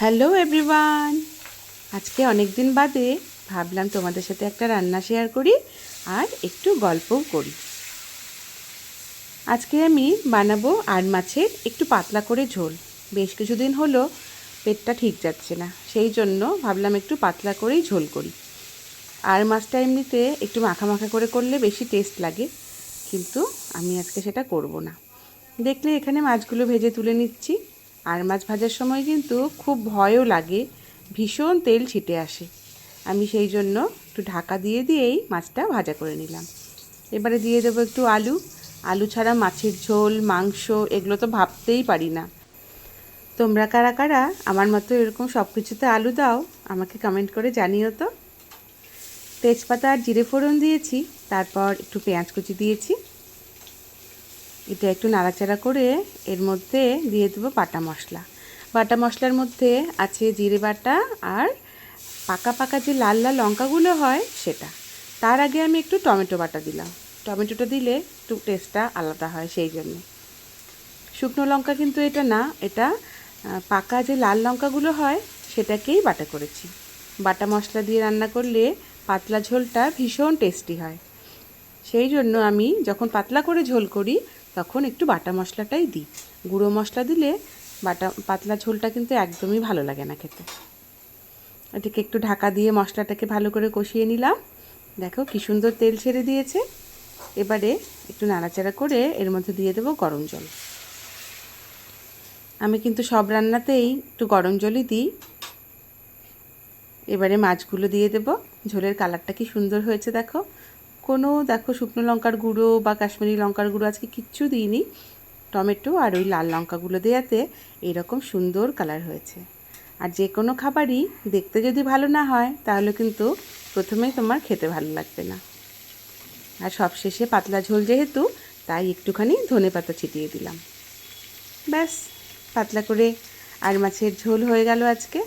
Hello everyone আজকে অনেক দিন বাদে ভাবলাম তোমাদের সাথে একটা রান্না শেয়ার করি আর একটু গল্পও করি। আজকে আমি বানাবো আর মাছের একটু পাতলা করে ঝোল। বেশ কিছুদিন হলো পেটটা ঠিক যাচ্ছে না, সেই জন্য ভাবলাম একটু পাতলা করেই ঝোল করি। আর মাছটা এমনিতে একটু মাখা মাখা করে করলে বেশি টেস্ট লাগে, কিন্তু আমি আজকে সেটা করব না। দেখলে এখানে মাছগুলো ভেজে তুলে নিচ্ছি। আর মাছ ভাজার সময় কিন্তু খুব ভয়ও লাগে, ভীষণ তেল ছিটে আসে। আমি সেই জন্য একটু ঢাকা দিয়ে দিয়েই মাছটা ভাজা করে নিলাম। এবারে দিয়ে দেবো একটু আলু। আলু ছাড়া মাছের ঝোল, মাংস এগুলো তো ভাবতেই পারি না। তোমরা কারা কারা আমার মতো এরকম সব কিছুতে আলু দাও, আমাকে কমেন্ট করে জানিও তো। তেজপাতা আর জিরে ফোড়ন দিয়েছি, তারপর একটু পেঁয়াজ কুচি দিয়েছি। এটা একটু নাড়াচাড়া করে এর মধ্যে দিয়ে দেবো বাটা মশলা। বাটা মশলার মধ্যে আছে জিরে বাটা আর পাকা পাকা যে লাল লাল লঙ্কাগুলো হয় সেটা। তার আগে আমি একটু টমেটো বাটা দিলাম। টমেটোটা দিলে একটু টেস্টটা আলাদা হয় সেই জন্য। শুকনো লঙ্কা কিন্তু এটা না, এটা পাকা যে লাল লঙ্কাগুলো হয় সেটাকেই বাটা করেছি। বাটা মশলা দিয়ে রান্না করলে পাতলা ঝোলটা ভীষণ টেস্টি হয়। সেই জন্য আমি যখন পাতলা করে ঝোল করি তখন একটু বাটা মশলাটাই দিই। গুঁড়ো মশলা দিলে বাটা, পাতলা ঝোলটা কিন্তু একদমই ভালো লাগে না খেতে। এটাকে একটু ঢাকা দিয়ে মশলাটাকে ভালো করে কষিয়ে নিলাম। দেখো কী সুন্দর তেল ছেড়ে দিয়েছে। এবারে একটু নাড়াচাড়া করে এর মধ্যে দিয়ে দেবো গরম জল। আমি কিন্তু সব রান্নাতেই একটু গরম জলই দিই। এবারে মাছগুলো দিয়ে দেব। ঝোলের কালারটা কি সুন্দর হয়েছে দেখো। কোনো, দেখো শুকনো লঙ্কার গুঁড়ো বা কাশ্মীরি লঙ্কার গুঁড়ো আজকে কিচ্ছু দিইনি। টমেটো আর ওই লাল লঙ্কাগুলো দেওয়াতে এরকম সুন্দর কালার হয়েছে। আর যে কোনো খাবারই দেখতে যদি ভালো না হয়, তাহলে কিন্তু প্রথমেই তোমার খেতে ভালো লাগবে না। আর সবশেষে পাতলা ঝোল যেহেতু, তাই একটুখানি ধনে পাতা ছিটিয়ে দিলাম। ব্যাস, পাতলা করে আর মাছের ঝোল হয়ে গেল আজকে।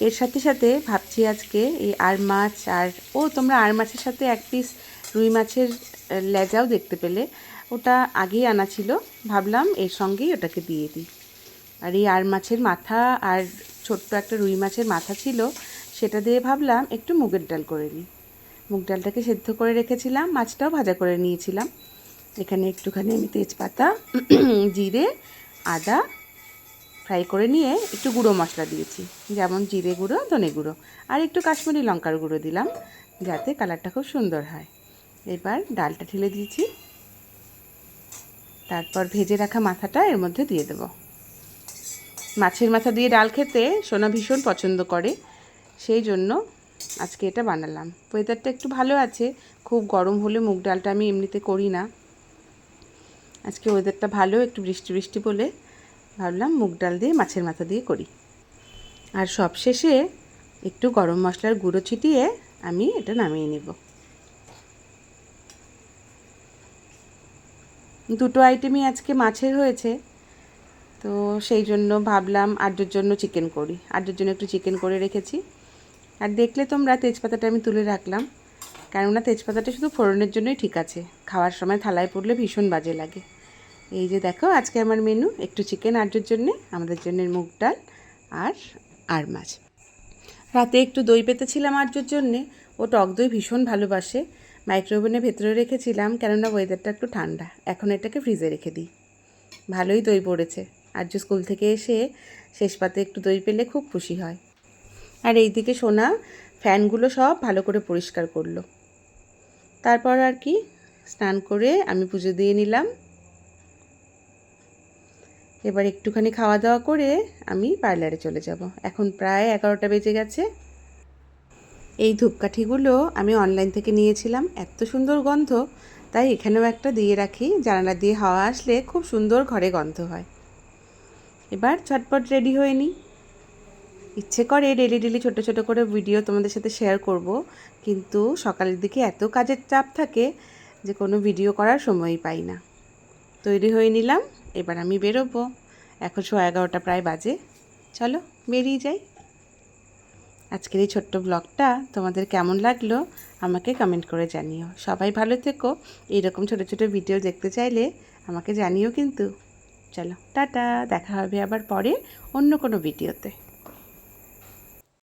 এর সাথে সাথে ভাবছি আজকে এই আর মাছ আর, ও তোমরা আর মাছের সাথে এক পিস রুই মাছের লেজাও দেখতে পেলে। ওটা আগেই আনা ছিল। ভাবলাম এর সঙ্গেই ওটাকে দিয়ে দিই। আর এই আর মাছের মাথা আর ছোট্ট একটা রুই মাছের মাথা ছিল, সেটা দিয়ে ভাবলাম একটু মুগের ডাল করে নিই। মুগ ডালটাকে সেদ্ধ করে রেখেছিলাম, মাছটাও ভাজা করে নিয়েছিলাম। এখানে একটুখানি আমি তেজপাতা, জিরে, আদা ফ্রাই করে নিয়ে একটু গুঁড়ো মশলা দিয়েছি। যেমন জিরে গুঁড়ো, ধনে গুঁড়ো। আর একটু কাশ্মীরি লঙ্কার গুঁড়ো দিলাম, যাতে কালারটা খুব সুন্দর হয়। এবার ডালটা ঢেলে দিয়েছি। তারপর ভেজে রাখা মাথাটা এর মধ্যে দিয়ে দেব। মাছের মাথা দিয়ে ডাল খেতে সোনা ভীষণ পছন্দ করে, সেই জন্য আজকে এটা বানালাম। ওয়েদারটা একটু ভালো আছে, খুব গরম হলে মুগ ডালটা আমি এমনিতে করি না। আজকে ওয়েদারটা ভালো, একটু বৃষ্টি বৃষ্টি বলে। ভাবলাম মুগ ডাল দিয়ে মাছের মাথা দিয়ে করি। আর সব শেষে একটু গরম মশলার গুঁড়ো ছিটিয়ে আমি এটা নামিয়ে নেব। দুটো আইটেমই আজকে মাছের হয়েছে। তো সেই জন্য ভাবলাম আড্ডোর জন্য চিকেন করি। আড্ডোর জন্য একটু চিকেন করে রেখেছি। আর দেখলে তোমরা তেজপাতাটা আমি তুলে রাখলাম। কেননা তেজপাতাটা শুধু ফোড়নের জন্যই ঠিক আছে। খাওয়ার সময় থালায় পড়লে ভীষণ বাজে লাগে। এই যে দেখো, আজকে আমার মেনু একটু চিকেন আড্ডোর জন্যে, আমাদের জন্য মুগ ডাল আর আর মাছ। রাতে একটু দই পেতেছিলাম আর্যর জন্যে, ও টক দই ভীষণ ভালোবাসে। মাইক্রোওভেনের ভেতরে রেখেছিলাম, কেননা ওয়েদারটা একটু ঠান্ডা। এখন এটাকে ফ্রিজে রেখে দিই। ভালোই দই পড়েছে। আর্য স্কুল থেকে এসে শেষ পাতে একটু দই পেলে খুব খুশি হয়। আর এইদিকে সোনা ফ্যানগুলো সব ভালো করে পরিষ্কার করল। তারপর আর কি, স্নান করে আমি পুজো দিয়ে নিলাম। এবার একটুখানি খাওয়া দাওয়া করে আমি পার্লারে চলে যাব। এখন প্রায় এগারোটা বেজে গেছে। এই ধূপকাঠিগুলো আমি অনলাইন থেকে নিয়েছিলাম। এত সুন্দর গন্ধ। তাই এখানেও একটা দিয়ে রাখি। জানালা দিয়ে হাওয়া আসলে খুব সুন্দর ঘরে গন্ধ হয়। এবার ঝটপট রেডি হয়ে নিই। ইচ্ছে করে ডেলি ডেলি ছোটো ছোটো করে ভিডিও তোমাদের সাথে শেয়ার করব। কিন্তু সকালের দিকে এত কাজের চাপ থাকে যে কোনো ভিডিও করার সময়ই পাই না। তৈরি হয়ে নিলাম, এবার আমি বেরোবো। এখন শো এগারোটা প্রায় বাজে। চলো, বেরিয়ে যাই। আজকের এই ছোট্ট ব্লগটা তোমাদের কেমন লাগল আমাকে কমেন্ট করে জানিও। সবাই ভালো থেকো। এইরকম ছোটো ছোটো ভিডিও দেখতে চাইলে আমাকে জানিও কিন্তু। চলো, টাটা। দেখা হবে আবার পরে অন্য কোনো ভিডিওতে